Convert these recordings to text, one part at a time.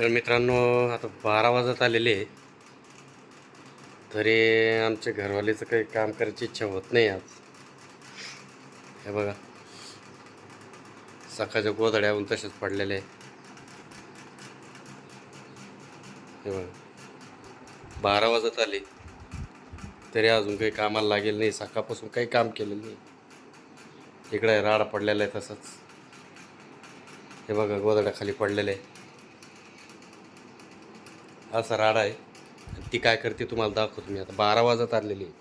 तर मित्रांनो आता बारा वाजत आलेले आहे. तरी आमच्या घरवालीचं काही काम करायची इच्छा होत नाही आज. हे बघा. सकाळच्या गोधड्याहून तसेच पडलेले आहे. हे बघा. बारा वाजत आले. तरी अजून काही कामाला लागेल नाही. सकाळपासून काही काम केलेलं नाही. इकडे राडा पडलेला आहे तसंच. हे बघा गोधड्याखाली पडलेलं आहे. असा राडा आहे. ती काय करते तुम्हाला दाखवतो मी. आता बारा वाजत आलेली आहे.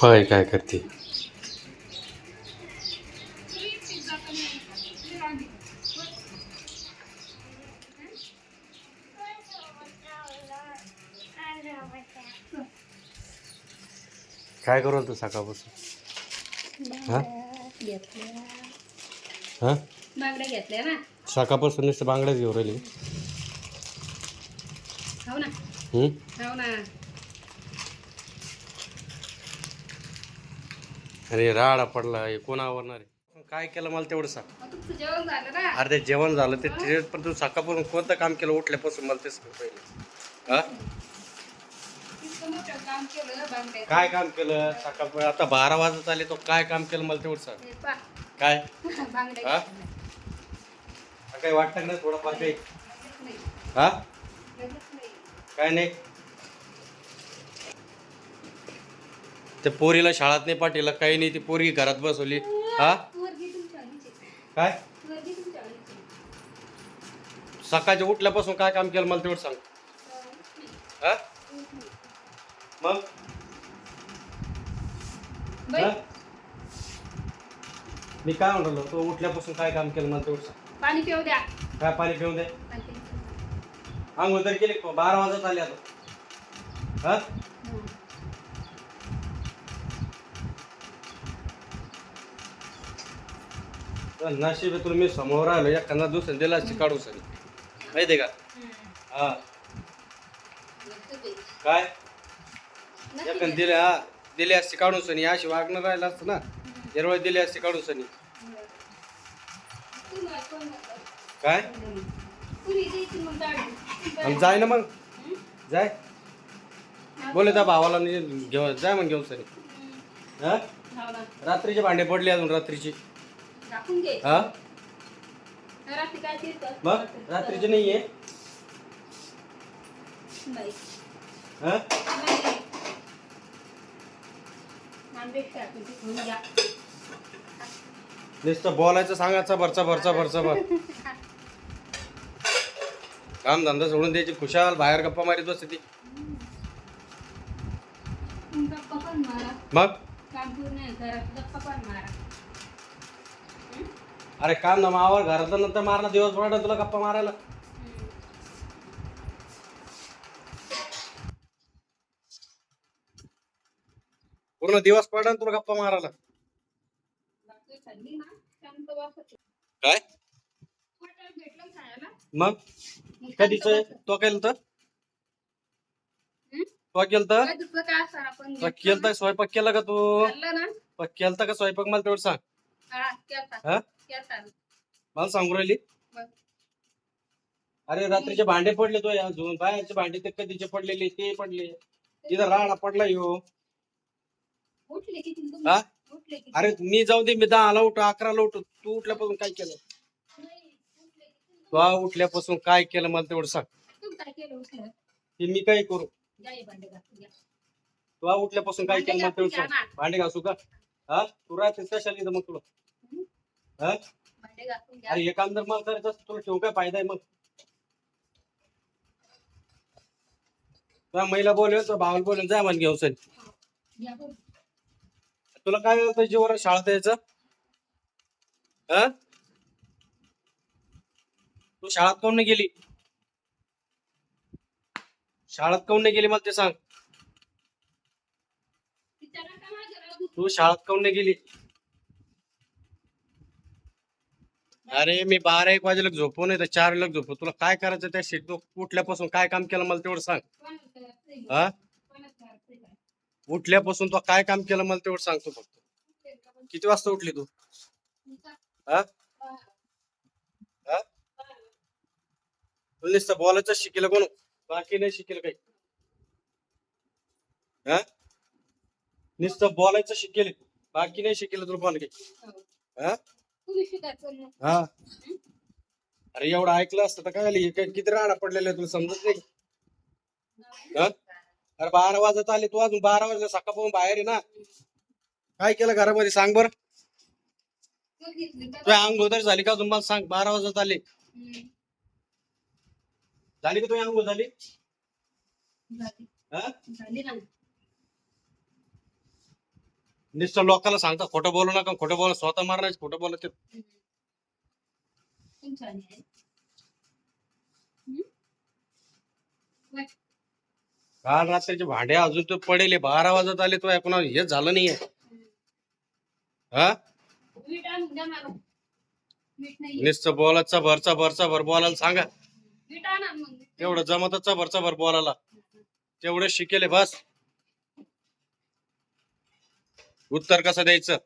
पाय काय करते? काय करू तू सकाळपासून? हा? हा? बांगड्या घेतल्या ना. सकाळपासून नुसतं बांगड्याच घेऊन राहिली. ना. हम्म? ना. आणि राडा पडला. हे कोण आवरणार आहे? काय केलं मला तेवढं सांग. तुमचं जेवण झालं ना. अरे ते जेवण झालं. ते ते पण तू सकाळपासून कोणतं काम केलं उठल्यापासून मला ते सांग पहिले हा? इतकं मोठं काम केलं बांगड्या काय काम केलं सकाळ आता बारा वाजत आले तो काय काम केलं मला तेवढं सांग. हे काय? हा? काही वाटतं नाही थोडंफार काही? हा? काय नाही? त्या पोरीला शाळात नाही पाठीला काही नाही ती पोरगी घरात बसवली. हा. काय. सकाळच्या उठल्यापासून काय काम केलं मला तेवढं सांग. हा? मग? हा? मी काय म्हणलो तो उठल्यापासून काय काम केलं मला तेवढं सांग पाणी पिऊ द्या काय पाणी पिऊन दे पाणी पिऊ द्या. आंघोळ तरी केली का? बारा वाजत आले आता हा हं. तर नशीब आहे तुला मी समोर आलो एखादा दुसऱ्या दिला असती काढू सगळी माहिती आहे का हं. काय बाई. दिले हा दिली असती काढून सनी अशी वागणं राहिलं असतं ना हिरवळ दिली असती काढून सनी? काय जाय ना मग? जाय. बोले त्या भावाला घेऊन जाय मग घेऊन सनी हं. रात्रीचे भांडे पडले अजून रात्रीची. हा? मग? रात्रीचे नाहीये. नाही. हा? नुसतं बोलायचं सांगायचं भरचा भरचा भरचा भर. काम धंदा सोडून द्यायची खुशाल बाहेर गप्पा मारीत बसते ती. मग? घरात अरे काम ना मावर घरातलं नंतर मारणं दिवस पडा तुला गप्पा मारायला. पूर्ण दिवस पडा तुला गप्पा मारायला बाकी खाल्ली ना शांत वाटत काय? मग? कधीच. तो केलं तर? तो केलं तर काय दुसरं काय असणार आपण? तो केलं स्वयंपाक केला का तू? केलता का स्वयंपाक? मला तेवढं सांग. केलता. केलता. मला सांगू राहिली? अरे रात्रीचे भांडे पडले तो अजून. बायाचे भांडे ते कधीचे पडलेले ते पडले. तिथं राडा पडला यो. उठले किती हा? अरे मी जाऊ दे मी दहाला उठो अकराला उठो. तू उठल्यापासून काय केलं? तू उठल्यापासून काय केलं मला तेवढं सांग. ते मी काय करू? तू उठल्यापासून काय केलं मला तेवढं सांग. भांडे घासू का? हा? तू राहते कशाला इथं मग तुला. हा? अरे हे काम जर मला करायचं असतं तुला ठेवू काय फायदा आहे मग? महिला बोलव तो भावाला बोलव जा मला घेऊन सर तुला काय होतं जीवर शाळेत यायचं? हा? तू शाळेत काऊन नाही गेली? शाळेत काऊन नाही गेली मला ते सांग. तू शाळेत काऊन नाही गेली? अरे मी बारा एक वाजेला झोपू नाही तर चार लाख झोपू. तुला काय करायचं त्या शेत कुठल्यापासून काय काम केलं मला तेवढं सांग. हा? उठल्यापासून तो काय काम केलं मला तेवढं सांगतो फक्त. किती वाजता उठली तू? हा? हा? नुसतं बोलायचं शिकेल कोण? बाकी नाही शिकेल काही. हा? नुसतं बोलायचं शिकेल. बाकी नाही शिकेल तुला कोण काही. हा? हा? अरे एवढं ऐकलं असतं तर काय झालं? किती राडा पडलेलं आहे तुला समजत नाही? हा? अरे बारा वाजत आले तू अजून बारा वाजता सकाळपासून बाहेर आहे ना काय केलं घरामध्ये सांग बर दूध घेतली का? तुझी अंघोळ झाली का अजून मला सांग बारा वाजत आले. झाली का तुझी अंघोळ झाली हा नुसतं लोकांना सांगता खोटं बोलू नका खोटं बोला स्वतः मारण्याचं खोटं. तुमचं आणि आहे. हम्म? वय. काल रात्रीचे भांडे अजून तो पडेले. बारा वाजत आले तो ऐकून हे झालं नाहीये. हा? नुसतं बोलायचा भरचा भरचा भर बोलायला सांगा. तेवढं जमतचा भरचा भर बोलायला. तेवढं शिकेले बस. उत्तर कसं द्यायचं?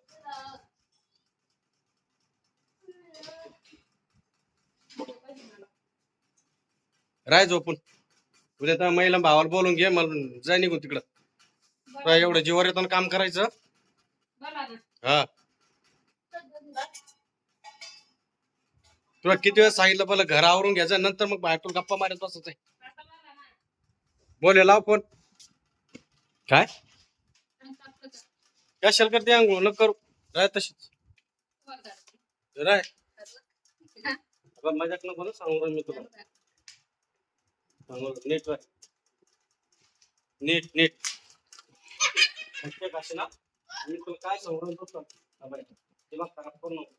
राय झोपून. उद्या त्या महिला भावाला बोलून घे मला जाय निघून तिकडं. तुला एवढं जीवर येताना काम करायचं. ना. हा. तुला किती वेळ सांगितलं पहिलं घर आवरून घ्यायचं नंतर मग बाहेर गप्पा मारत बसायचं बोला ना. लाव फोन. काय? कशाला करते अंघोळ नको करू. राय तशीच. राय मजाक नको ना सांगू मी तुला. नीट नीट नीट. काशी ना मी तुला काय सांगू राहिलो होतो? हा बाई, दिमाग खराब करू नको.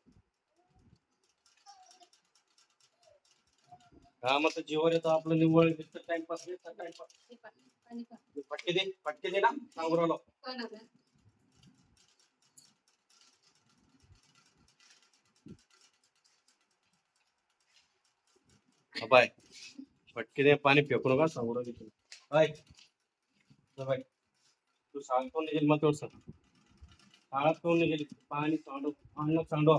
कामाचं जीवर येतं आपलं निव्वळ. टाइमपास टाइमपास हे. फटके दे फटके दे ना. सांगू राहिलो. कोणाला? हा बाय. फटके दे पाणी फेकू नका समोर घेतो तू सांगतो निघेल मग तेवढं सांग. कोण निघेल? पाणी सांडो अन्न सांडो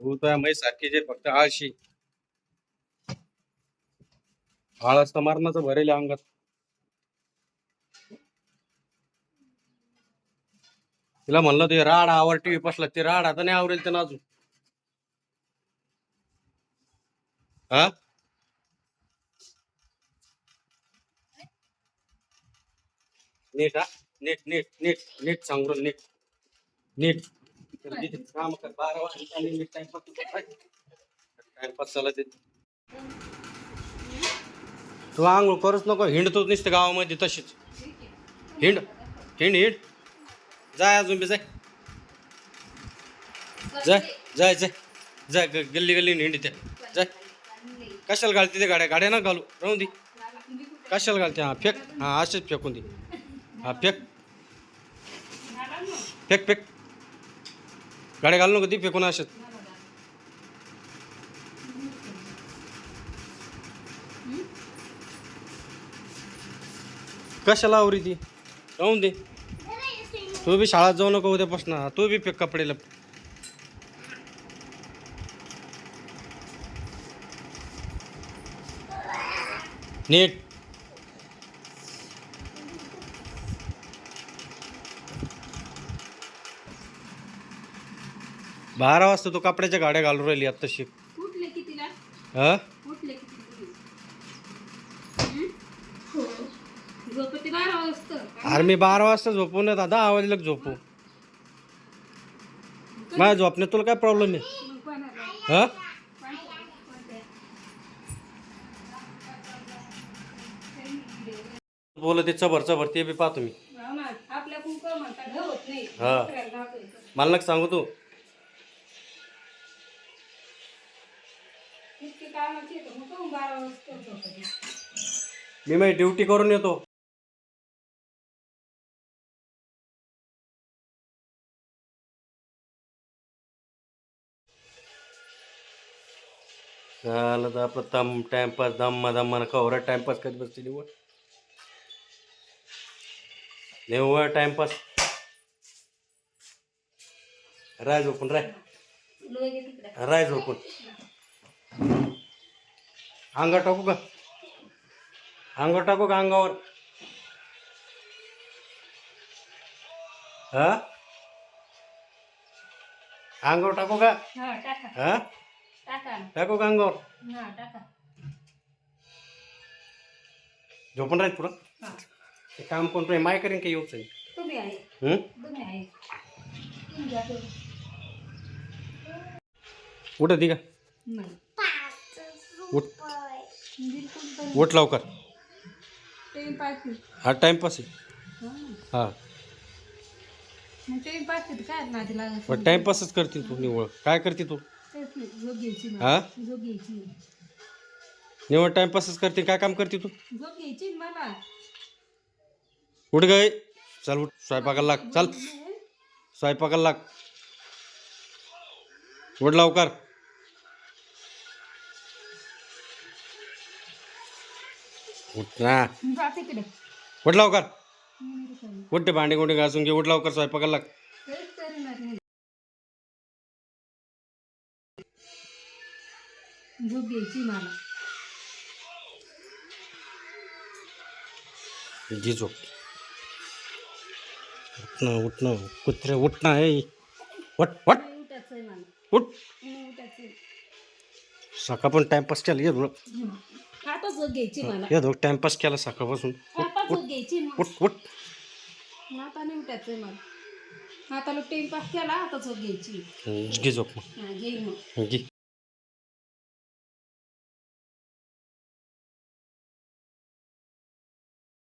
हो तर मै सारखी जे फक्त आळशी. आळस तर मारणाचं भरेल आहे अंगात. तिला म्हणलं ते राड आवर टीव्ही पसला ते राड आता नाही आवरेल त्यानं अजून. हा? नीट हा? नीट नीट नीट नीट सांगून नीट. नीट. काम कर. बारा वाजता नीट टाइमपास टाइमपास चालत ते तू आंघोळ करूच नको. हिंडतोच नुसतं गावामध्ये तशीच. हिंड. हिंड हिंड. जाय अजून बी जाय जाय जाय जाय जाय ग- गल्ली गल्ली हिंड त्या जाय कशाला घालते ते गाड्या? गाड्या ना घालू. राहून दे. कशाला घालते? हां फेक. हां असेच फेकून दे. हां फेक. Fake fake. गाड्या घालू नको ती फेकून असेच. कशाला आवरी ती? राहून दे. तू बी शाळेत जाऊ नको उद्यापासून. तू बी फेक कपडे लप नीट. बारा वाजता तू कपड्याच्या गाड्या घालून राहिली आता शिक हा? अरे मी बारा वाजता झोपू ना दादा आवाजला झोपू. माझ्या झोपण्यात तुला काय प्रॉब्लेम आहे? हा? बोल ते चबर चबर ते बी पाहतो मी हो ना, आपल्या कुंक म्हणतात ढ होत नाही हा. दुसऱ्याला दाखवायचं. मला नका सांगू तू इतकी कामाची आहेत, मग काहून बारा वाजता झोपते? मी माझी ड्युटी करून येतो झालं तर आपलं तम टाइमपास दम्मा दम्मा कवरा टाइमपास कधी बसते निवड निव्वळ टाइमपास. राय झोपून राय. राय झोपून. अंगावर टाकू का? अंगावर टाकू का अंगावर? हा? अंगावर टाकू का? हा टाका. हा? टाका. टाकू का अंगावर? टाका. झोपून राहील पुढं. ते काम कोण रे माय करीन का येऊ सही तुम्ही आहे. हं? तुम्ही आहे. तुम्ही घ्या तेवढं. उठत ती का नाही. उठ. बिलकुल पण उठ लवकर. हा टाइमपास आहे. हा. हा. मग टेन पाचशे काय नादी लागत पण टाइमपासच करतील तू निवळ काय करते तू? तेच नाही झोप घ्यायची हा? मला झोप घ्यायची. निवळ टाइमपासच करते. काय काम करते तू? झोप घ्यायची मला. उठ गय चल उठ स्वयंपाकाला लाग। चल। स्वयंपाकाला लाग। उठ लवकर। उठ ना। उठ लवकर. उठ ते भांडे गुंडे घासून घे। उठ लवकर स्वयंपाकाला लाग। झोप घ्यायची मला. जी झोप. उठ ना उठ ना कुत्रे उठ ना ए उठ. उठ सकाळ पण टाइमपास केला ये हं. आता झोप घ्यायची मला. ये धुळं टाइमपास केला सकाळपासून. झोप घ्यायची उठ उठ. आता नाही उठायचंय मला. आता लोक टाइम पास केला आता झोप घ्यायची घे झोप मग. मग. घे.